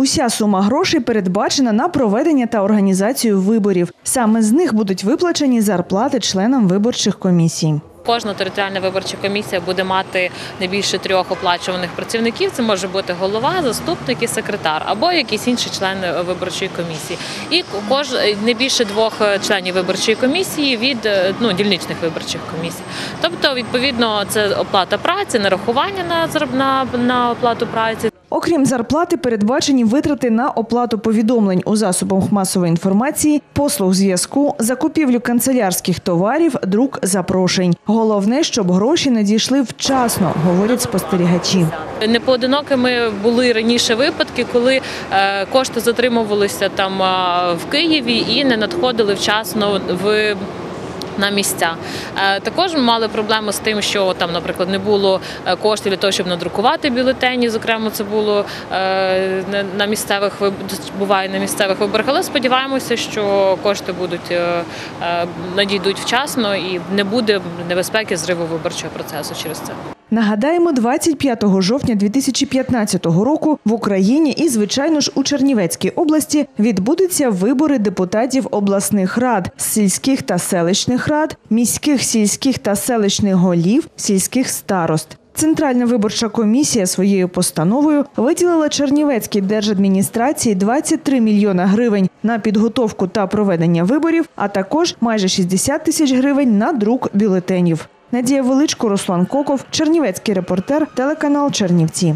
Уся сума грошей передбачена на проведення та організацію виборів. Саме з них будуть виплачені зарплати членам виборчих комісій. Кожна територіальна виборча комісія буде мати не більше трьох оплачуваних працівників. Це може бути голова, заступник і секретар, або якийсь інший член виборчої комісії. І кож не більше двох членів виборчої комісії від е, ну, дільничних виборчих комісій. Тобто, відповідно, це оплата праці, нарахування на на, на оплату праці. Окрім зарплати, передбачені витрати на оплату повідомлень у засобах масової інформації, послуг зв'язку, закупівлю канцелярських товарів, друк запрошень. Головне, щоб гроші надійшли вчасно, говорять спостерігачі. Непоодинокими були раніше випадки, коли е, кошти затримувалися там в Києві і не надходили вчасно в. На місця Е, також ми мали проблему з тим, що там, наприклад, не було е, коштів для того, щоб надрукувати бюлетені. Зокрема, це було е, на- місцевих буває на місцевих виборах. Але сподіваємося, що кошти будуть надійдуть вчасно і не буде небезпеки зриву виборчого процесу через це. Нагадаємо, 25 жовтня 2015 року в Україні і, звичайно ж, у Чернівецькій області відбудуться вибори депутатів обласних рад, сільських та селищних рад, міських сільських та селищних голів, сільських старост. Центральна виборча комісія своєю постановою виділила Чернівецькій держадміністрації 23 мільйона гривень на підготовку та проведення виборів, а також майже 60 тисяч гривень на друк бюлетенів. Надія Величко, Руслан Коков, Чернівецький репортер, телеканал Чернівці.